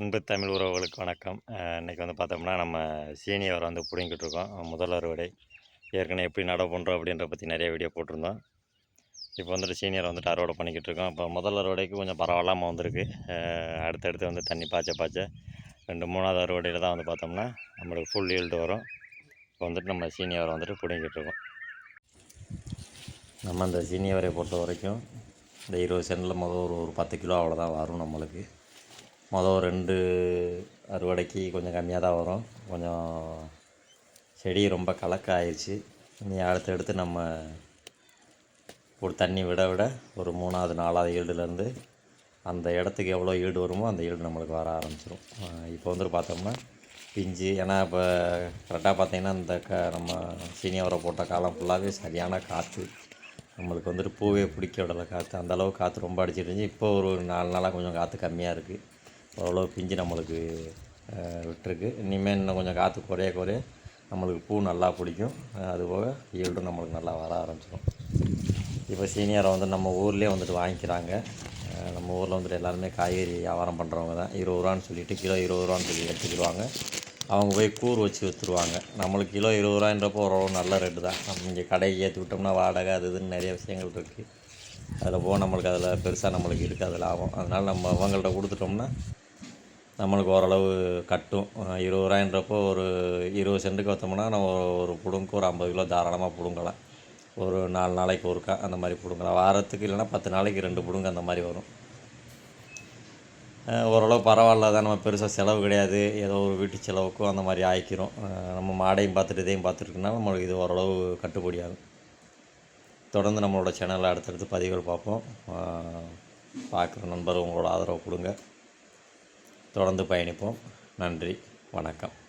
அன்பு தமிழ் உறவுகளுக்கு வணக்கம். இன்றைக்கி வந்து பார்த்தோம்னா நம்ம சீனியர் வந்து பிடிங்கிட்டு இருக்கோம். முதல் அறுவடை ஏற்கனவே எப்படி நடவு பண்ணுறோம் அப்படின்ற பற்றி நிறைய வீடியோ போட்டிருந்தோம். இப்போ வந்துட்டு சீனியர் வந்துட்டு அறுவடை பண்ணிக்கிட்டு இருக்கோம். இப்போ முதல் அறுவடைக்கு கொஞ்சம் பரவாயில்லாமல் வந்திருக்கு. அடுத்தடுத்து வந்து தண்ணி பாய்ச்ச பாய்ச்ச. ரெண்டு மூணாவது அறுவடையில் தான் வந்து பார்த்தோம்னா நம்மளுக்கு ஃபுல் ஈல்டு வரும். இப்போ வந்துட்டு நம்ம சீனியரை வந்துட்டு பிடிங்கிட்டு இருக்கோம். நம்ம அந்த சீனியரை பொறுத்த வரைக்கும் இந்த இருபது சென்டில் முதல் ஒரு ஒரு பத்து கிலோ அவ்வளோதான் வரும் நம்மளுக்கு. மொதல் ரெண்டு அறுவடைக்கு கொஞ்சம் கம்மியாக தான் வரும். கொஞ்சம் செடி ரொம்ப கலக்க ஆயிடுச்சு இனி அடுத்தடுத்து நம்ம ஒரு தண்ணி விட விட ஒரு மூணாவது நாலாவது ஈல்டுலேருந்து அந்த இடத்துக்கு எவ்வளோ ஈடு வருமோ அந்த ஈடு நம்மளுக்கு வர ஆரம்பிச்சிடும் இப்போ வந்துட்டு பார்த்தோம்னா பிஞ்சு ஏன்னா இப்போ கரெக்டாக பார்த்தீங்கன்னா இந்த க நம்ம சீனியவரை போட்ட காலம் ஃபுல்லாகவே சரியான காற்று. நம்மளுக்கு வந்துட்டு பூவே பிடிக்க விடலை காற்று. அந்த அளவு காற்று ரொம்ப அடிச்சிட்டு இருந்துச்சு. இப்போ ஒரு நாலு நாளாக கொஞ்சம் காற்று கம்மியாக இருக்குது ஓரளவு பிஞ்சு நம்மளுக்கு விட்டுருக்கு. இனிமேல் இன்னும் கொஞ்சம் காற்று குறைய குறைய நம்மளுக்கு பூ நல்லா பிடிக்கும். அதுபோக ஈல்டும் நம்மளுக்கு நல்லா வர ஆரம்பிச்சிடும் இப்போ சீனியரை வந்து நம்ம ஊர்லேயே வந்துட்டு வாங்கிக்கிறாங்க. நம்ம ஊரில் வந்துட்டு எல்லாருமே காய்கறி வியாபாரம் பண்ணுறவங்க தான். இருபது ரூபான்னு சொல்லிட்டு கிலோ இருபது ரூபான்னு சொல்லி எடுத்துக்கிடுவாங்க. அவங்க போய் கூறு வச்சு விற்றுருவாங்க நம்மளுக்கு கிலோ இருபது ரூபான்றப்போ ஓரளவு நல்ல ரேட்டு தான். நம்ம இங்கே கடைக்கு ஏற்றி விட்டோம்னா வாடகை அது இதுன்னு நிறைய விஷயங்கள் இருக்குது அதில் போக நம்மளுக்கு அதில் பெருசாக நம்மளுக்கு இருக்காது லாபம். அதனால் நம்ம அவங்கள்ட்ட கொடுத்துட்டோம்னா நம்மளுக்கு ஓரளவு கட்டும். இருபது ரூபாயின்றப்போ ஒரு இருபது சென்ட்டுக்கு வைத்தோம்னா நம்ம ஒரு பிடுங்கு ஒரு ஐம்பது கிலோ தாராளமாக பிடுங்கலாம். ஒரு நாலு நாளைக்கு ஒருக்கா அந்த மாதிரி பிடுங்கலாம். வாரத்துக்கு இல்லைன்னா பத்து நாளைக்கு ரெண்டு பிடுங்க அந்த மாதிரி வரும். ஓரளவு பரவாயில்ல தான் நம்ம பெருசாக செலவு கிடையாது. ஏதோ ஒரு வீட்டு செலவுக்கும் அந்த மாதிரி ஆயிக்கிறோம். நம்ம மாடையும் பார்த்துட்டு இதையும் பார்த்துட்டுனா நம்மளுக்கு இது ஓரளவு கட்டுப்படியாகும் தொடர்ந்து நம்மளோட சேனலில் அடுத்தடுத்து பதிவுகள் பார்ப்போம். பார்க்குற நண்பர் உங்களோட ஆதரவு கொடுங்க. தொடர்ந்து பயணிப்போம். நன்றி. வணக்கம்.